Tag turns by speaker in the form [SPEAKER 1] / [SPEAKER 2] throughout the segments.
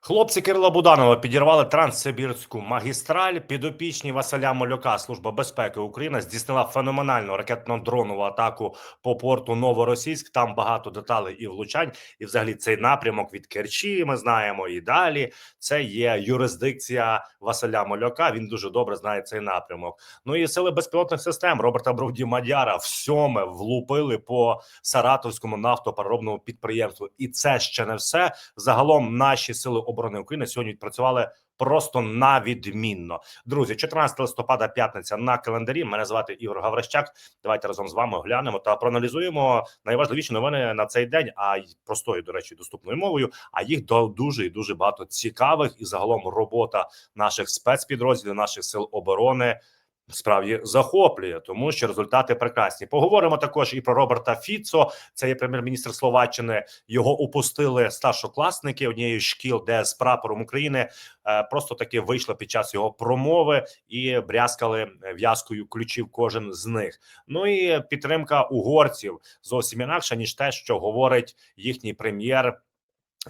[SPEAKER 1] Хлопці Кирила Буданова підірвали транссибірську магістраль. Підопічні Василя Малюка Служба безпеки України здійснила феноменальну ракетно-дронову атаку по порту Новоросійськ. Там багато деталей і влучань. І, взагалі, цей напрямок від Керчі. Ми знаємо і далі. Це є юрисдикція Василя Малюка. Він дуже добре знає цей напрямок. Ну і сили безпілотних систем Роберта Бровді Мадяра в сьоме влупили по Саратовському нафтопереробному підприємству. І це ще не все. Загалом наші сили оборони України сьогодні відпрацювали просто на відмінно. Друзі, 14 листопада, п'ятниця на календарі. Мене звати Ігор Гаврищак. Давайте разом з вами оглянемо та проаналізуємо найважливіші новини на цей день. А й простою, до речі, доступною мовою. А їх до дуже і дуже багато цікавих і загалом робота наших спецпідрозділів, наших сил оборони. Справді захоплює, тому що результати прекрасні. Поговоримо також і про Роберта Фіцо. Це є прем'єр-міністр Словаччини. Його упустили старшокласники однієї з шкіл, де з прапором України е, просто таки вийшло під час його промови і брязкали в'язкою ключів. Кожен з них. Ну і підтримка угорців зовсім інакша ніж те, що говорить їхній прем'єр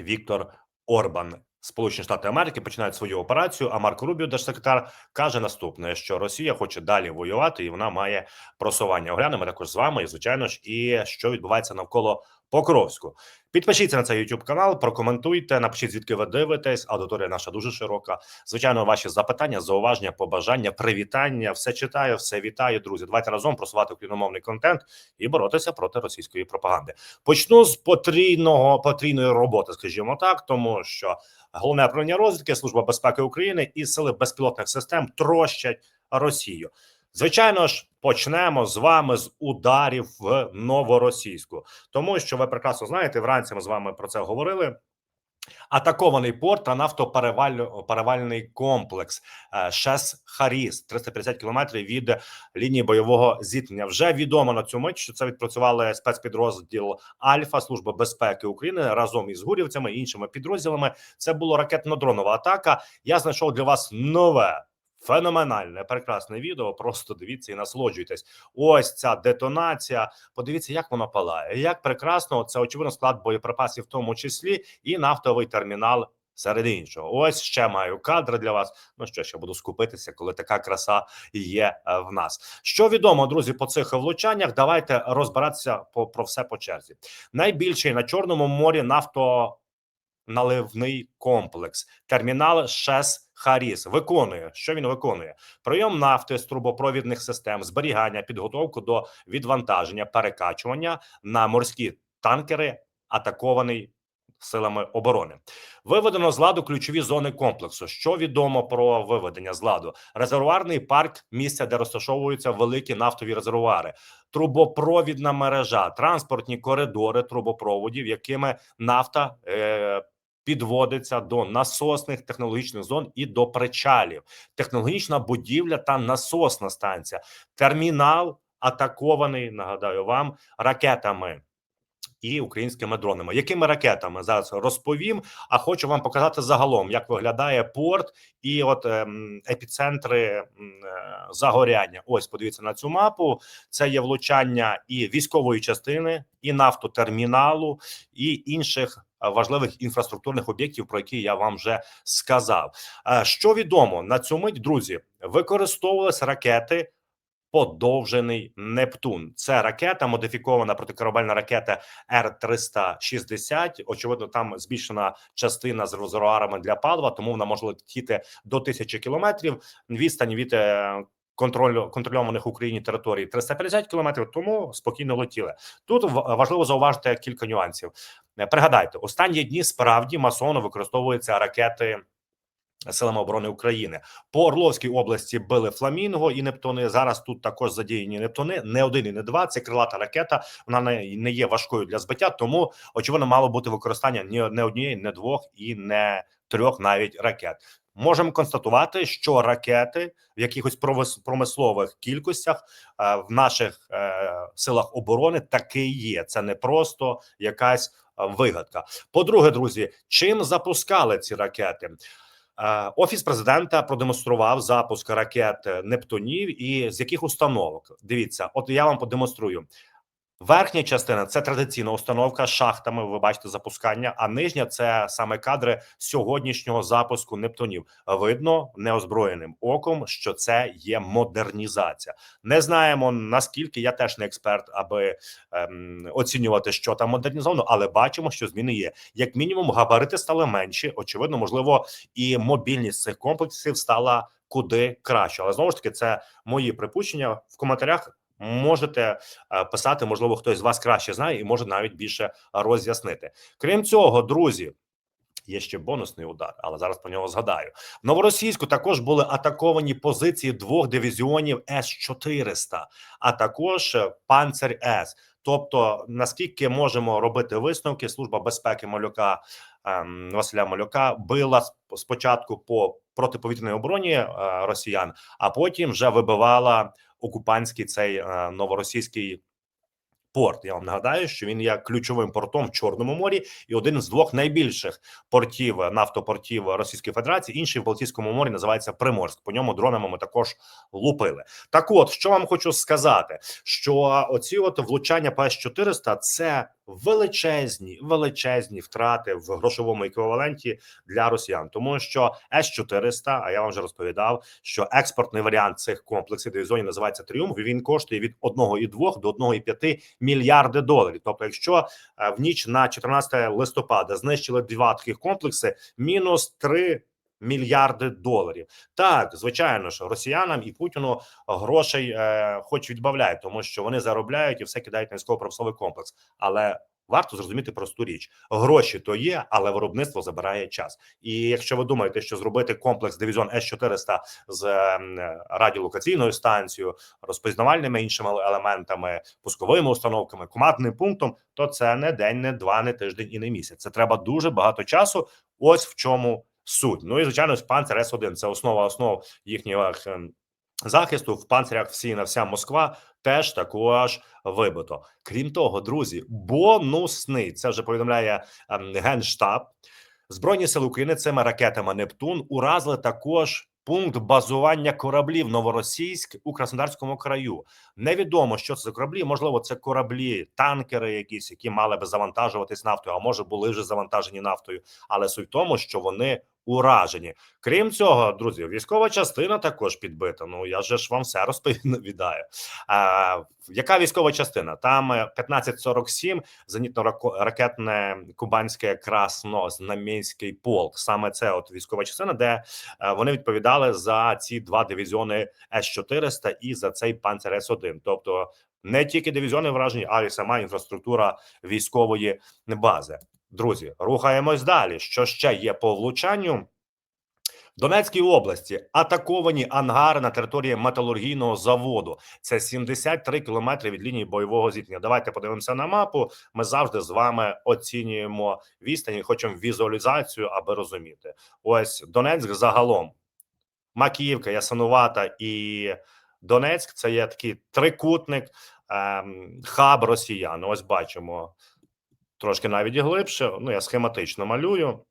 [SPEAKER 1] Віктор Орбан. Сполучені Штати Америки починають свою операцію. А Марко Рубіо, держсекретар, каже наступне: що Росія хоче далі воювати, і вона має просування. Оглянемо також з вами, і звичайно ж, і що відбувається навколо Покровську. Підпишіться на цей YouTube канал, прокоментуйте, напишіть звідки ви дивитесь. Аудиторія наша дуже широка. Звичайно, ваші запитання, зауваження, побажання, привітання. Все читаю, все вітаю, друзі. Давайте разом просувати україномовний контент і боротися проти російської пропаганди. Почну з потрійного потрійної роботи, скажімо так, тому що головне управління розвідки, служба безпеки України і сили безпілотних систем трощать Росію. Звичайно ж, почнемо з вами з ударів в новоросійську, тому що ви прекрасно знаєте, вранці ми з вами про це говорили. Атакований порт та нафтоперевальний комплекс е, ШЕС Харіс 350 кілометрів від лінії бойового зіткнення. Вже відомо на цю мить, що це відпрацювали спецпідрозділ Альфа Служби безпеки України разом із гурівцями і іншими підрозділами. Це була ракетно-дронова атака. Я знайшов для вас нове. Феноменальне, прекрасне відео. Просто дивіться і насолоджуйтесь. Ось ця детонація. Подивіться, як вона палає. Як прекрасно це очевидно склад боєприпасів, в тому числі, і нафтовий термінал. Серед іншого, ось ще маю кадри для вас. Ну що я буду скупитися, коли така краса є е, в нас. Що відомо, друзі, по цих влучаннях? Давайте розбиратися по про все по черзі. Найбільший на чорному морі нафто наливний комплекс, термінал ШЕС Харіс виконує, що він виконує: прийом нафти з трубопровідних систем, зберігання, підготовку до відвантаження, перекачування на морські танкери, атакований силами оборони. Виведено з ладу ключові зони комплексу. Що відомо про виведення з ладу? Резервуарний парк, місце, де розташовуються великі нафтові резервуари, трубопровідна мережа, транспортні коридори трубопроводів, якими нафта. Е Підводиться до насосних технологічних зон і до причалів, технологічна будівля та насосна станція, термінал атакований. Нагадаю вам ракетами і українськими дронами. Якими ракетами зараз розповім? А хочу вам показати загалом, як виглядає порт і от ем, епіцентри ем, загоряння. Ось подивіться на цю мапу. Це є влучання і військової частини, і нафтотерміналу, і інших. Важливих інфраструктурних об'єктів, про які я вам вже сказав. Що відомо на цю мить, друзі, використовувалися ракети подовжений Нептун. Це ракета, модифікована протикорабельна ракета Р 360 Очевидно, там збільшена частина з резервуарами для палива, тому вона може летіти до тисячі кілометрів. Відстань від е, контролю контрольованих в Україні територій 350 кілометрів. Тому спокійно летіли. Тут важливо зауважити кілька нюансів. Е, пригадайте, останні дні справді масово використовуються ракети. Силами оборони України по Орловській області били фламінго і Нептуни. Зараз тут також задіяні Нептуни. Не один і не два. Це крилата ракета. Вона не, не є важкою для збиття. Тому очевидно мало бути використання ні не однієї, не двох і не трьох навіть ракет. Можемо констатувати, що ракети в якихось промислових кількостях е, в наших е, силах оборони таки є. Це не просто якась е, вигадка. По друге, друзі, чим запускали ці ракети? Е, Офіс президента продемонстрував запуск ракет Нептунів і з яких установок? Дивіться, от я вам подемонструю Верхня частина це традиційна установка з шахтами. Ви бачите запускання. А нижня це саме кадри сьогоднішнього запуску Нептунів. Видно неозброєним оком, що це є модернізація. Не знаємо наскільки я теж не експерт, аби ем, оцінювати, що там модернізовано, але бачимо, що зміни є. Як мінімум, габарити стали менші. Очевидно, можливо, і мобільність цих комплексів стала куди краще. Але знову ж таки, це мої припущення в коментарях. Можете е, писати, можливо, хтось з вас краще знає і може навіть більше роз'яснити. Крім цього, друзі. Є ще бонусний удар, але зараз про нього згадаю. В новоросійську також були атаковані позиції двох дивізіонів С 400 а також е, Панцер С. Тобто, наскільки можемо робити висновки, служба безпеки малюка ем, Василя Малюка била спочатку по протиповітряній обороні е, росіян, а потім вже вибивала окупантський цей е, новоросійський порт. Я вам нагадаю, що він є ключовим портом в Чорному морі і один з двох найбільших портів е, нафтопортів Російської Федерації. Інший в Балтійському морі називається Приморськ. По ньому дронами ми також лупили. Так, от що вам хочу сказати, що оці от влучання по С-400 – це величезні, величезні втрати в грошовому еквіваленті для росіян, тому що С-400, а я вам вже розповідав, що експортний варіант цих комплексів дивізіонів називається Тріумф. Він коштує від 1,2 до 1,5 мільярди доларів. Тобто, якщо е, в ніч на 14 листопада знищили два таких комплекси, мінус 3 мільярди доларів. Так, звичайно ж, росіянам і Путіну грошей е, хоч відбавляють, тому що вони заробляють і все кидають на військово-промисловий комплекс. Але варто зрозуміти просту річ: гроші то є, але виробництво забирає час. І якщо ви думаєте, що зробити комплекс дивізіон С 400 з ем, радіолокаційною станцією, розпізнавальними іншими елементами, пусковими установками, командним пунктом, то це не день, не два, не тиждень і не місяць. Це треба дуже багато часу. Ось в чому суть. Ну і звичайно, панцер С 1 це основа основ їхнього ем, захисту. В панцирях всі на вся Москва теж також вибито. Крім того, друзі, бонусний це вже повідомляє ем, генштаб. Збройні сили України цими ракетами Нептун уразили також пункт базування кораблів Новоросійськ у Краснодарському краю. Невідомо, що це за кораблі. Можливо, це кораблі, танкери, якісь, які мали би завантажуватись нафтою, а може були вже завантажені нафтою. Але суть в тому, що вони уражені. Крім цього, друзі, військова частина також підбита. Ну я ж вам все розповідаю. А, яка військова частина? Там е, 1547 зенітно-ракетне кубанське красно-знам'янський полк. Саме це от військова частина, де е, вони відповідали за ці два дивізіони С 400 і за цей панцер С 1 Тобто не тільки дивізіони вражені, а й сама інфраструктура військової бази. Друзі, рухаємось далі. Що ще є по влучанню? В Донецькій області атаковані ангари на території металургійного заводу. Це 73 кілометри від лінії бойового зіткнення. Давайте подивимося на мапу. Ми завжди з вами оцінюємо відстань і хочемо візуалізацію, аби розуміти. Ось Донецьк загалом, Макіївка, Ясинувата і Донецьк. Це є такий трикутник, ем, хаб росіян. Ось бачимо трошки навіть глибше. Ну я схематично малюю.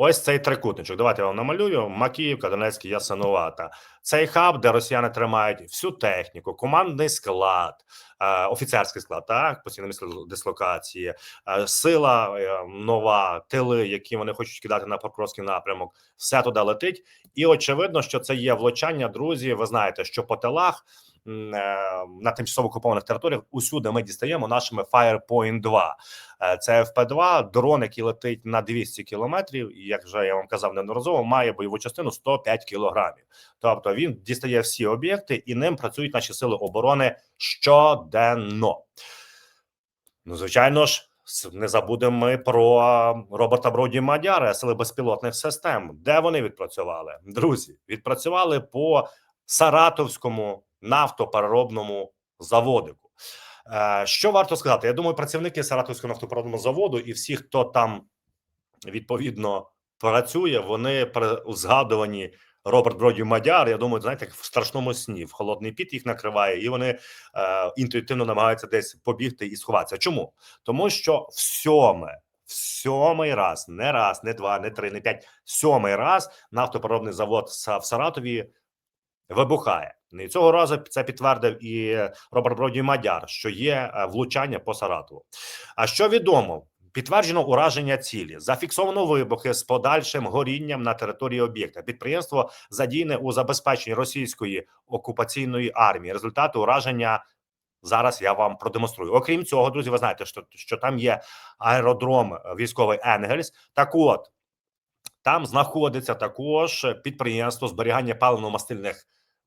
[SPEAKER 1] Ось цей трикутничок. Давайте я вам намалюю. Макіївка, Донецьк, Ясинувата. Цей хаб, де росіяни тримають всю техніку, командний склад, е, офіцерський склад, так, постійне місце дислокації, е, сила е, нова, тили, які вони хочуть кидати на Покровський напрямок. Все туди летить. І очевидно, що це є влучання. Друзі, ви знаєте, що по тилах на тимчасово окупованих територіях усюди ми дістаємо нашими Firepoint 2. Е, Це FP2, дрон, який летить на 200 кілометрів, і як вже я вам казав неодноразово, має бойову частину 105 кілограмів. Тобто він дістає всі об'єкти, і ним працюють наші сили оборони щоденно. Ну, звичайно ж, не забудемо ми про Роберта Броді Мадяра, сили безпілотних систем. Де вони відпрацювали? Друзі, відпрацювали по Саратовському нафтопереробному заводику. Е, Що варто сказати? Я думаю, працівники Саратовського нафтопереробного заводу і всі, хто там відповідно працює, вони згадувані Роберт Броді Мадяр. Я думаю, знаєте, в страшному сні, в холодний піт їх накриває, і вони е, інтуїтивно намагаються десь побігти і сховатися. Чому? Тому що в сьоме. В сьомий раз, не раз, не два, не три, не п'ять, сьомий раз нафтопереробний завод в Саратові вибухає. І цього разу це підтвердив і Роберт Бродій Мадяр, що є е, влучання по Саратову. А що відомо? Підтверджено ураження цілі, зафіксовано вибухи з подальшим горінням на території об'єкта. Підприємство задійне у забезпеченні російської окупаційної армії. Результати ураження зараз я вам продемонструю. Окрім цього, друзі, ви знаєте, що, що там є аеродром військовий Енгельс. Так, от там знаходиться також підприємство зберігання паливно-мастильних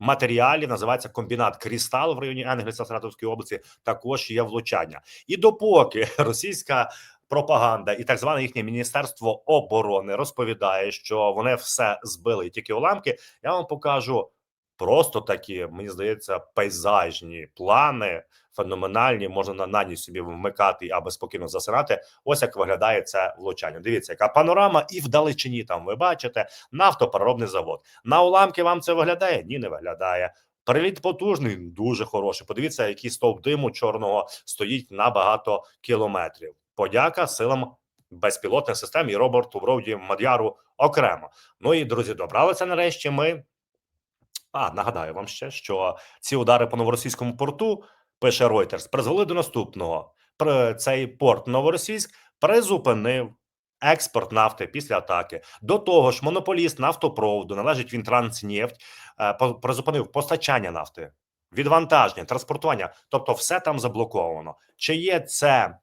[SPEAKER 1] матеріалів. Називається комбінат Крістал в районі Енгельса Саратовської області. Також є влучання, і допоки російська пропаганда і так зване їхнє міністерство оборони розповідає, що вони все збили і тільки уламки. Я вам покажу просто такі, мені здається, пейзажні плани. Феноменальні, можна на, на ніч собі вмикати аби спокійно засирати. Ось як виглядає це влучання. Дивіться, яка панорама, і вдалечині там ви бачите нафтопереробний завод. На уламки вам це виглядає? Ні, не виглядає. Переліт потужний, дуже хороший. Подивіться, який стовп диму чорного стоїть на багато кілометрів. Подяка силам безпілотних систем і Роберту Броуді Мадяру окремо. Ну і друзі, добралися нарешті. Ми а нагадаю вам ще, що ці удари по новоросійському порту пише Reuters, призвели до наступного. Цей порт Новоросійськ призупинив експорт нафти після атаки. До того ж, монополіст нафтопроводу належить він Транснефть, е, призупинив постачання нафти, відвантаження, транспортування. Тобто, все там заблоковано. Чи є це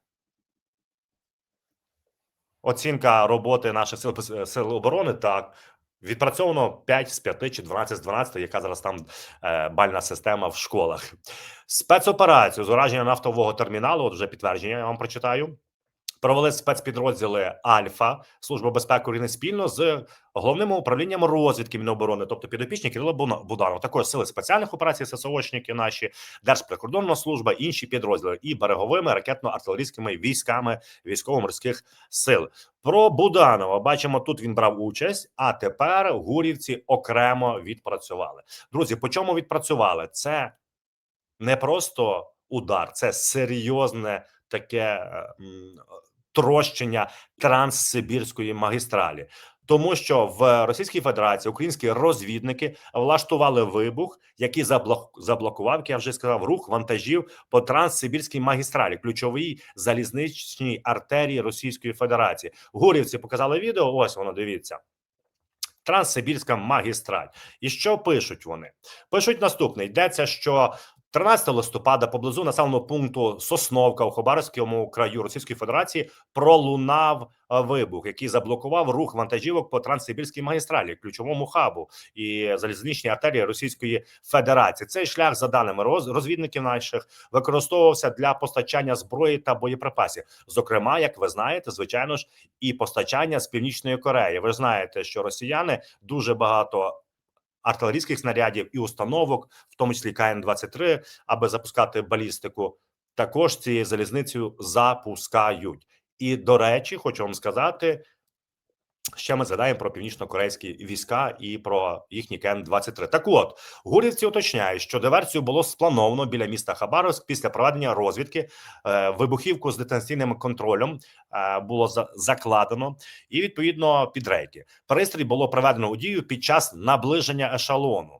[SPEAKER 1] оцінка роботи наших сил е, сил оборони? Так. Відпрацьовано 5 з 5 чи 12 з 12, яка зараз там е, бальна система в школах. Спецоперацію з ураження нафтового терміналу, от вже підтвердження, я вам прочитаю. Провели спецпідрозділи Альфа Служба безпеки України спільно з головним управлінням розвідки Міноборони, тобто підопічні Кирило Буданов, також сили спеціальних операцій, ССОшники наші, Держприкордонна служба, інші підрозділи і береговими ракетно-артилерійськими військами військово-морських сил. Про Буданова бачимо, тут він брав участь, а тепер гурівці окремо відпрацювали. Друзі, по чому відпрацювали? Це не просто удар, це серйозне таке е, м, трощення транссибірської магістралі. Тому що в Російській Федерації українські розвідники влаштували вибух, який заблокував, як я вже сказав, рух вантажів по транссибірській магістралі, ключовій залізничній артерії Російської Федерації. Гурівці показали відео. Ось воно дивіться. Транссибірська магістраль. І що пишуть вони? Пишуть наступне: йдеться, що 13 листопада поблизу населеного пункту Сосновка у Хабаровському краю Російської Федерації пролунав е, вибух, який заблокував рух вантажівок по транссибірській магістралі, ключовому хабу і залізничній артерії Російської Федерації. Цей шлях, за даними роз- розвідників наших, використовувався для постачання зброї та боєприпасів. Зокрема, як ви знаєте, звичайно ж, і постачання з північної Кореї. Ви знаєте, що росіяни дуже багато. Артилерійських снарядів і установок, в тому числі КН-23, аби запускати балістику, також цією залізницею запускають. І до речі, хочу вам сказати, ще ми згадаємо про північно-корейські війська і про їхні КН-23. Так от гурівці уточняють, що диверсію було сплановано біля міста Хабаровськ після проведення розвідки. Е, вибухівку з дистанційним контролем е, було за- закладено, і відповідно під рейки. Пристрій було проведено у дію під час наближення ешелону.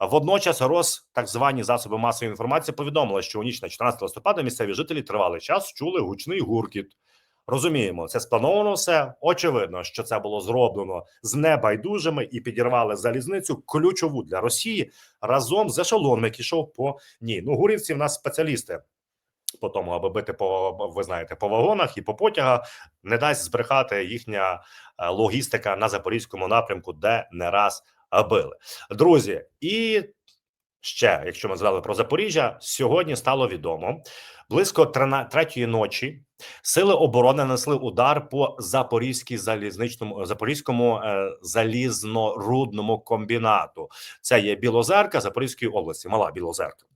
[SPEAKER 1] Водночас роз так звані засоби масової інформації повідомили, що у ніч на 14 листопада місцеві жителі тривалий час чули гучний гуркіт. Розуміємо, це сплановано все. Очевидно, що це було зроблено з небайдужими і підірвали залізницю ключову для Росії разом з ешелоном, який йшов по ній. Ну, гурівці в нас спеціалісти по тому, аби бити по ви знаєте, по вагонах і по потягах, не дасть збрехати їхня е, логістика на запорізькому напрямку, де не раз били. Друзі, і ще, якщо ми згадали про Запоріжжя, сьогодні стало відомо близько 3 ночі. Сили оборони нанесли удар по запорізькій залізничному запорізькому е, залізно-рудному комбінату. Це є Білозерка Запорізької області, мала Білозерка.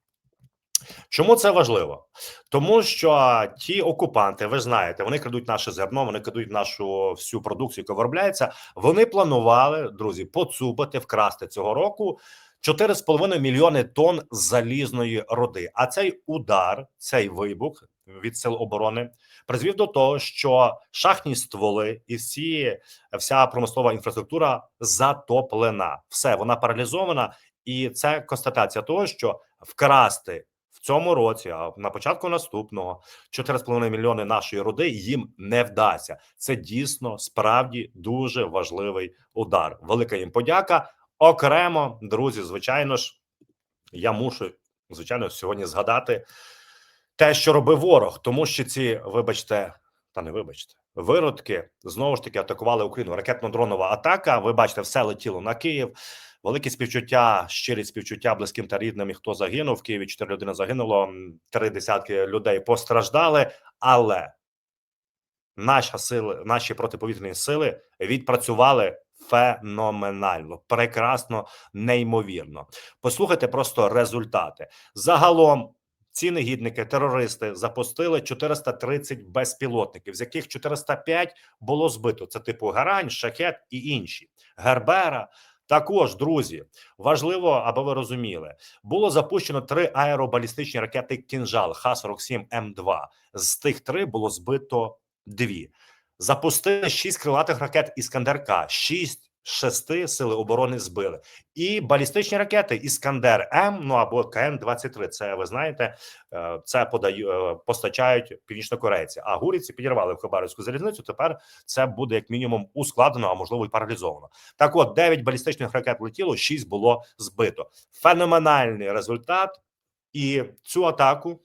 [SPEAKER 1] Чому це важливо? Тому що ті окупанти, ви знаєте, вони крадуть наше зерно, вони крадуть нашу всю продукцію, яка виробляється. Вони планували, друзі, поцупити, вкрасти цього року 4,5 мільйони тонн залізної руди. А цей удар, цей вибух від сил оборони призвів до того, що шахтні стволи і всі вся промислова інфраструктура затоплена. Все вона паралізована. І це констатація того, що вкрасти цьому році, а на початку наступного 4,5 мільйони нашої роди їм не вдасться. Це дійсно справді дуже важливий удар. Велика їм подяка. Окремо, друзі, звичайно ж, я мушу звичайно сьогодні згадати те, що робив ворог, тому що ці, вибачте, та не вибачте, виродки знову ж таки атакували Україну. Ракетно-дронова атака. Ви бачите, все летіло на Київ. Велике співчуття, щирі співчуття близьким та рідним. І хто загинув в Києві? Чотири людини загинуло, три десятки людей постраждали. Але наша сили, наші протиповітряні сили відпрацювали феноменально, прекрасно, неймовірно. Послухайте просто результати. Загалом ці негідники, терористи запустили 430 безпілотників, з яких 405 було збито. Це типу Гарань, Шахет і інші. Гербера. Також, друзі, важливо, аби ви розуміли, було запущено три аеробалістичні ракети Кінжал Х-47 М2. З тих три було збито дві. Запустили шість крилатих ракет Іскандер К. Шість шести сили оборони збили. І балістичні ракети Іскандер М, ну або КН 23 Це ви знаєте, е, це подаю, е, постачають північнокорейці. А гурівці підірвали в Хабаровську залізницю. Тепер це буде як мінімум ускладнено, а можливо й паралізовано. Так, от 9 балістичних ракет летіло, 6 було збито. Феноменальний результат, і цю атаку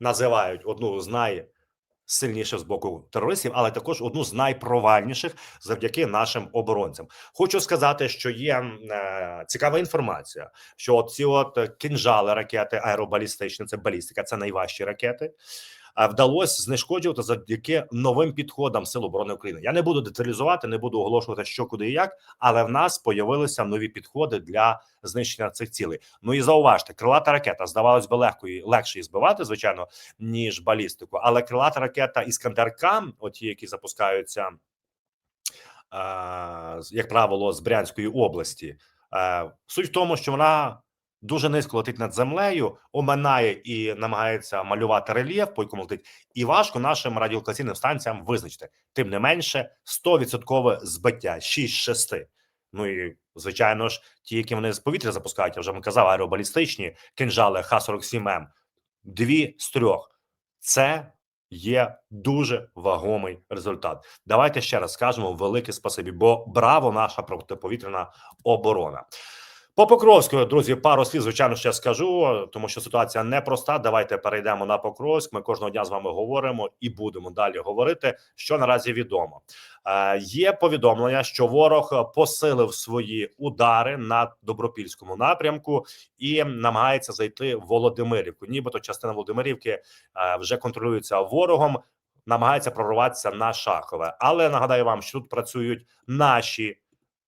[SPEAKER 1] називають одну з найсильніших з боку терористів, але також одну з найпровальніших завдяки нашим оборонцям. Хочу сказати, що є е, цікава інформація, що ці от е, кінжали ракети аеробалістичні, це балістика, це найважчі ракети. Вдалося знешкоджувати завдяки новим підходам Сил оборони України. Я не буду деталізувати, не буду оголошувати, що куди і як, але в нас появилися нові підходи для знищення цих цілей. Ну і зауважте, крилата ракета здавалось би легко і легше її збивати, звичайно, ніж балістику. Але крилата ракета Іскандер К, оті, які запускаються, як правило, з Брянської області. Е, суть в тому, що вона дуже низько летить над землею, оминає і намагається малювати рельєф, по якому летить, і важко нашим радіолокаційним станціям визначити. Тим не менше, 100% збиття 6 з 6. Ну і звичайно ж, ті, які вони з повітря запускають, я вже вам казав, аеробалістичні кинжали Х-47М, дві з трьох. Це є дуже вагомий результат. Давайте ще раз скажемо велике спасибі, бо браво, наша протиповітряна оборона. По Покровську, друзі, пару слів, звичайно, ще скажу, тому що ситуація непроста. Давайте перейдемо на Покровськ. Ми кожного дня з вами говоримо і будемо далі говорити, що наразі відомо. Е, є повідомлення, що ворог посилив свої удари на добропільському напрямку і намагається зайти в Володимирівку. Нібито частина Володимирівки е, вже контролюється ворогом. Намагається прорватися на Шахове, але нагадаю вам, що тут працюють наші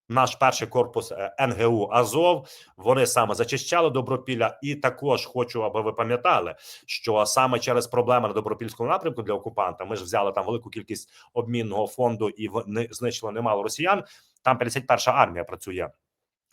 [SPEAKER 1] наш перший корпус е, НГУ Азов. Вони саме зачищали Добропілля, і також хочу, аби ви пам'ятали, що саме через проблеми на добропільському напрямку для окупанта ми ж взяли там велику кількість обмінного фонду і знищили немало росіян. Там 51-ша армія працює.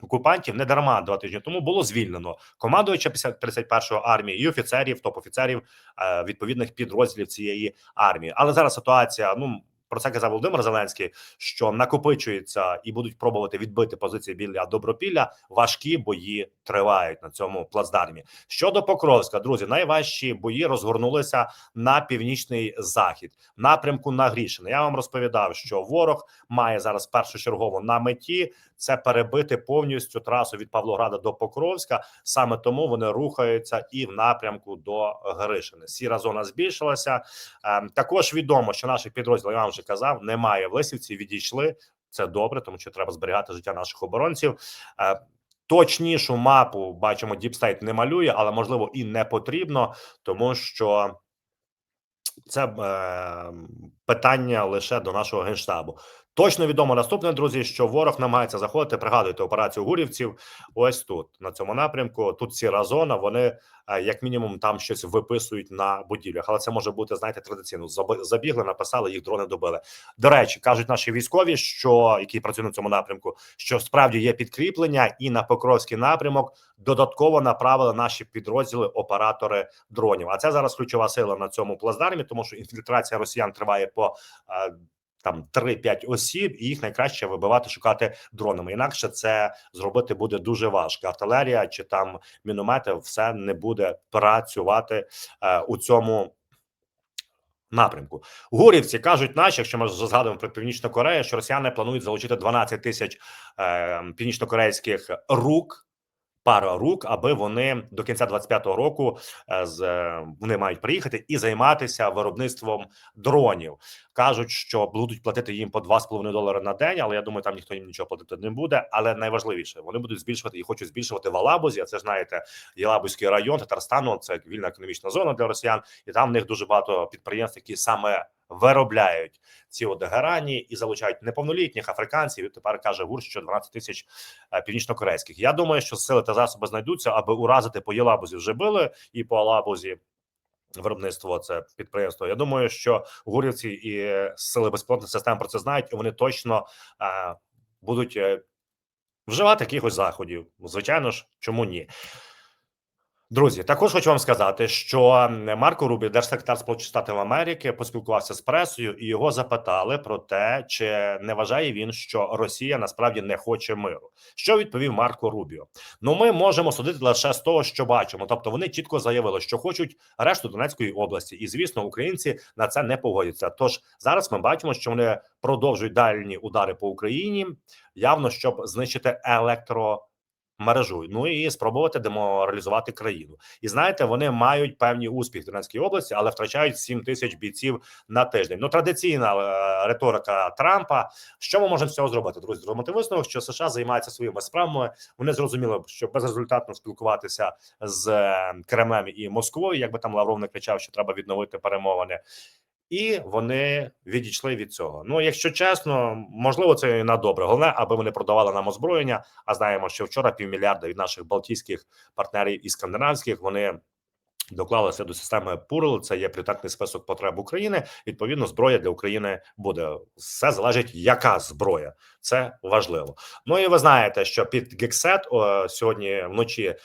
[SPEAKER 1] Окупантів не дарма два тижні тому було звільнено командуюча 51-ї армії і офіцерів, топ-офіцерів е, відповідних підрозділів цієї армії. Але зараз ситуація ну про це казав Володимир Зеленський, що накопичується і будуть пробувати відбити позиції біля Добропілля. Важкі бої тривають на цьому плацдармі. Щодо Покровська, друзі, найважчі бої розгорнулися на північний захід, напрямку на Грішине. Я вам розповідав, що ворог має зараз першочергово на меті це перебити повністю трасу від Павлограда до Покровська. Саме тому вони рухаються і в напрямку до Гришини. Сіра зона збільшилася. Ем, також відомо, що наших підрозділів я вам вже казав, немає в Лисівці. Відійшли. Це добре, тому що треба зберігати життя наших оборонців. Е, Точнішу мапу бачимо, Діпстейт не малює, але можливо і не потрібно, тому що це е, питання лише до нашого генштабу. Точно відомо наступне, друзі, що ворог намагається заходити. Пригадуйте операцію гурівців. Ось тут на цьому напрямку. Тут сіра зона. Вони е, як мінімум там щось виписують на будівлях. Але це може бути знаєте традиційно. Забігли, написали, їх дрони добили. До речі, кажуть наші військові, що які працюють на цьому напрямку, що справді є підкріплення, і на Покровський напрямок додатково направили наші підрозділи оператори дронів. А це зараз ключова сила на цьому плацдармі, тому що інфільтрація росіян триває по е, Там 3-5 осіб, і їх найкраще вибивати, шукати дронами. Інакше це зробити буде дуже важко. Артилерія чи там міномети все не буде працювати е, у цьому напрямку. Гурівці кажуть, наші, якщо ми згадуємо про північну Корею, що росіяни планують залучити 12 тисяч е, північнокорейських рук. Пара рук, аби вони до кінця 25-го року е, з е, вони мають приїхати і займатися виробництвом дронів. кажуть, що будуть платити їм по 2,5 долари на день. Але я думаю, там ніхто їм нічого платити не буде. Але найважливіше, вони будуть збільшувати і хочуть збільшувати в Алабузі. А це знаєте, Єлабузький район Татарстану. Це вільна економічна зона для росіян, і там в них дуже багато підприємств, які саме виробляють ці от герані і залучають неповнолітніх африканців. І тепер каже гурт, що 12 тисяч е, північнокорейських. Я думаю, що сили та засоби знайдуться, аби уразити по Єлабузі вже били і по Алабузі. Виробництво це підприємство. Я думаю, що гурівці і сили безпілотних систем про це знають, і вони точно е, будуть е, вживати якихось заходів. Звичайно ж, чому ні? Друзі, також хочу вам сказати, що Марко Рубі, держсекретар Сполучених Штатів Америки, поспілкувався з пресою, і його запитали про те, чи не вважає він, що Росія насправді не хоче миру. Що відповів Марко Рубіо? Ну, ми можемо судити лише з того, що бачимо. Тобто, вони чітко заявили, що хочуть решту Донецької області, і звісно, українці на це не погодяться. Тож зараз ми бачимо, що вони продовжують дальні удари по Україні, явно щоб знищити електро мережу, ну і спробувати деморалізувати країну. І знаєте, вони мають певні успіх в Донецькій області, але втрачають 7 тисяч бійців на тиждень. Ну традиційна е, риторика Трампа. Що ми можемо з цього зробити? Друзі, зробити висновок, що США займаються своїми справами. Вони зрозуміли, що безрезультатно спілкуватися з е, Кремлем і Москвою, якби там Лавров не кричав, що треба відновити перемовини і вони відійшли від цього. Ну, якщо чесно, можливо, це і на добре. Головне, аби вони продавали нам озброєння. А знаємо, що вчора півмільярда від наших балтійських партнерів і скандинавських вони доклалися до системи ПУРЛ, Це є пріоритетний список потреб України. Відповідно, зброя для України буде все залежить, яка зброя це важливо. Ну і ви знаєте, що під Гексет сьогодні вночі е,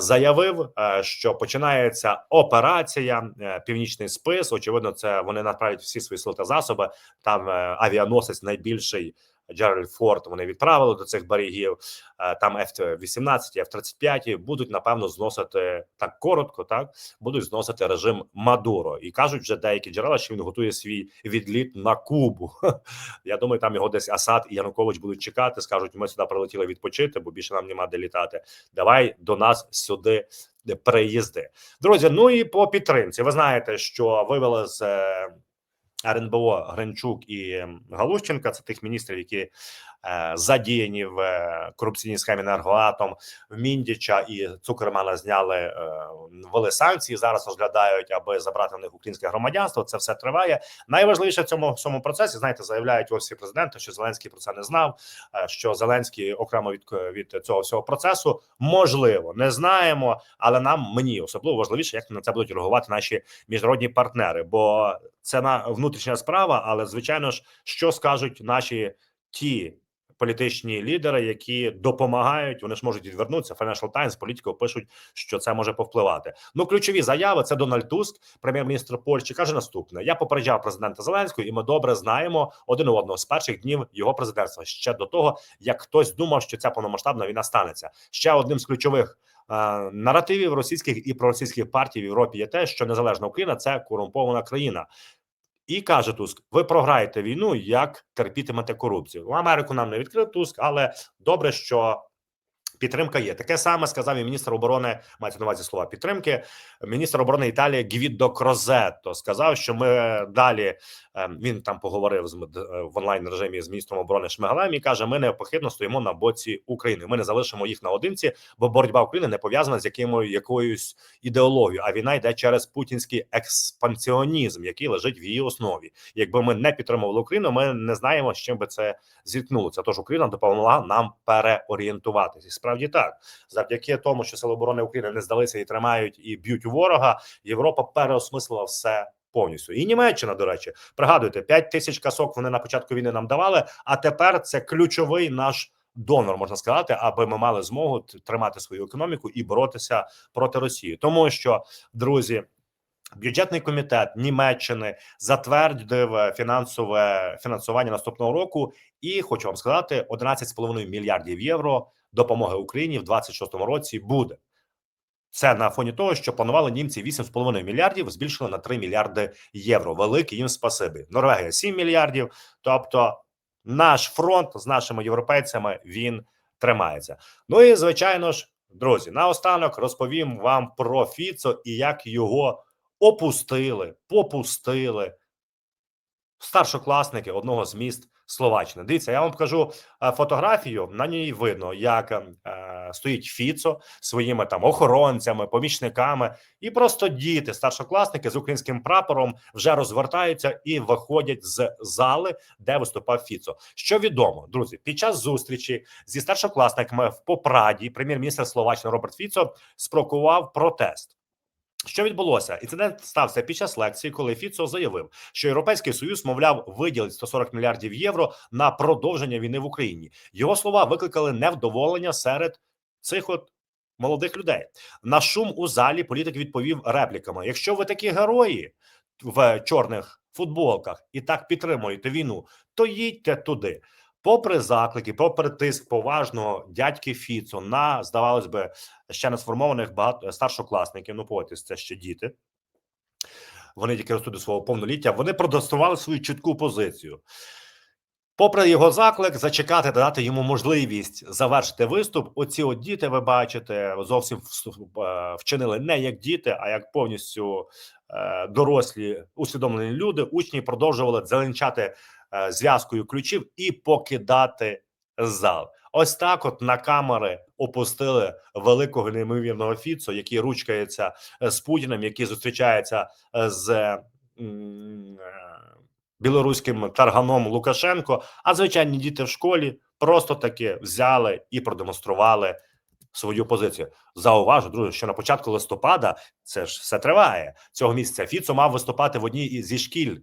[SPEAKER 1] заявив, е, що починається операція е, Північний спис. Очевидно, це вони направлять всі свої сили та засоби. Там авіаносець найбільший. Джеральд Форд вони відправили до цих берегів. Е, там F-18, F-35 будуть напевно зносити так коротко. Так будуть зносити режим Мадуро, і кажуть, вже деякі джерела, що він готує свій відліт на Кубу. Я думаю, там його десь Асад і Янукович будуть чекати. Скажуть, ми сюди прилетіли відпочити, бо більше нам нема де літати. Давай до нас сюди. Приїзди, друзі. Ну і по підтримці. Ви знаєте, що вивели з е, РНБО Гринчук і Галущенка це тих міністрів, які задіяні в е, корупційній схемі енергоатом Міндіча і Цукермана зняли е, ввели санкції. Зараз розглядають, аби забрати в них українське громадянство. Це все триває. Найважливіше в цьому всьому процесі знаєте, заявляють офісі президента, що Зеленський про це не знав. Що Зеленський окремо від від цього всього процесу можливо не знаємо, але нам мені особливо важливіше, як на це будуть реагувати наші міжнародні партнери, бо це на внутрішня справа. Але звичайно ж, що скажуть наші ті політичні лідери, які допомагають, вони ж можуть відвернутися. Financial Times, політико пишуть, що це може повпливати. Ну ключові заяви це Дональд Туск, прем'єр-міністр Польщі, каже наступне: я попереджав президента Зеленського, і ми добре знаємо один одного з перших днів його президентства ще до того, як хтось думав, що ця повномасштабна війна станеться. Ще одним з ключових. Наративів російських і проросійських партій в Європі є те, що незалежна Україна це корумпована країна. І каже Туск: ви програєте війну, як терпітимете корупцію. У Америку нам не відкрив Туск, але добре, що Підтримка є таке саме сказав і міністр оборони. Мається на увазі слова підтримки. Міністр оборони Італії Гвіддо Крозетто сказав, що ми далі ем, він там поговорив з е, в онлайн режимі з міністром оборони Шмигалем і каже: Ми непохитно стоїмо на боці України. Ми не залишимо їх наодинці, бо боротьба України не пов'язана з якимою якоюсь ідеологією. А війна йде через путінський експансіонізм, який лежить в її основі. Якби ми не підтримували Україну, ми не знаємо, з чим би це зіткнулося. Тож Україна допомогла нам переорієнтуватися насправді так, завдяки тому, що сили оборони України не здалися і тримають і б'ють ворога. Європа переосмислила все. Повністю і Німеччина, до речі, пригадуйте, 5 тисяч касок вони на початку війни нам давали. А тепер це ключовий наш донор, можна сказати, аби ми мали змогу тримати свою економіку і боротися проти Росії, тому що друзі. Бюджетний комітет Німеччини затвердив е, фінансове фінансування наступного року, і хочу вам сказати, 11,5 мільярдів євро допомоги Україні в 26-му році буде. Це на фоні того, що планували німці 8,5 мільярдів, збільшили на 3 мільярди євро. Велике їм спасибі. Норвегія 7 мільярдів. Тобто, наш фронт з нашими європейцями він тримається. Ну і звичайно ж, друзі, наостанок розповім вам про Фіцо і як його опустили, попустили старшокласники одного з міст Словаччини. Дивіться, я вам покажу е, фотографію. На ній видно, як е, стоїть Фіцо своїми там охоронцями, помічниками, і просто діти, старшокласники з українським прапором вже розвертаються і виходять з зали, де виступав Фіцо. Що відомо, друзі, під час зустрічі зі старшокласниками в Попраді прем'єр-міністр Словаччини Роберт Фіцо спрокував протест. Що відбулося? Інцидент стався під час лекції, коли Фіцо заявив, що Європейський Союз, мовляв, виділить 140 мільярдів євро на продовження війни в Україні. Його слова викликали невдоволення серед цих от молодих людей. На шум у залі політик відповів репліками: якщо ви такі герої в чорних футболках і так підтримуєте війну, то їдьте туди. Попри заклики, попри тиск поважного дядьки Фіцо на здавалось би ще не сформованих багато старшокласників. Ну погодьтесь, це ще діти. Вони тільки ростуть до свого повноліття. Вони продемонстрували свою чітку позицію. Попри його заклик, зачекати та дати йому можливість завершити виступ. Оці от діти, ви бачите, зовсім е, вчинили не як діти, а як повністю е, дорослі усвідомлені люди. Учні продовжували зеленчати е, зв'язкою ключів і покидати зал. Ось так, от на камери опустили великого неймовірного Фіцо, який ручкається е, з Путіним, який зустрічається е, з е, білоруським тарганом Лукашенко. А звичайні діти в школі просто таки взяли і продемонстрували свою позицію. Зауважу, друзі, що на початку листопада це ж все триває цього місяця. Фіцо мав виступати в одній зі шкіль е,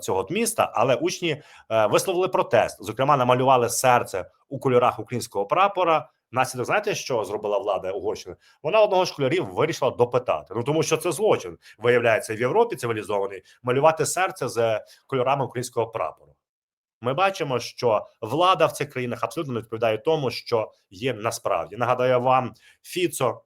[SPEAKER 1] цього от міста, але учні е, висловили протест. Зокрема, намалювали серце у кольорах українського прапора. Наслідок, знаєте, що зробила влада Угорщини? Вона одного з школярів вирішила допитати. Ну тому що це злочин виявляється в Європі цивілізований малювати серце з кольорами українського прапору. Ми бачимо, що влада в цих країнах абсолютно не відповідає тому, що є насправді. Нагадаю вам, Фіцо.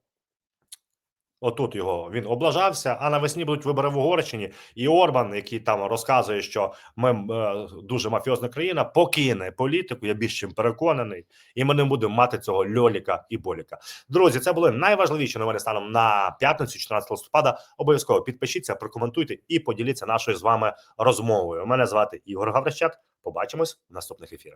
[SPEAKER 1] Отут його він облажався. А навесні будуть вибори в Угорщині, і Орбан, який там розказує, що ми е, дуже мафіозна країна, покине політику. Я більш чим переконаний, і ми не будемо мати цього льоліка і боліка. Друзі, це були найважливіші новини станом на п'ятницю, 14 листопада. Обов'язково підпишіться, прокоментуйте і поділіться нашою з вами розмовою. Мене звати Ігор Гаврищак. Побачимось в наступних ефірах.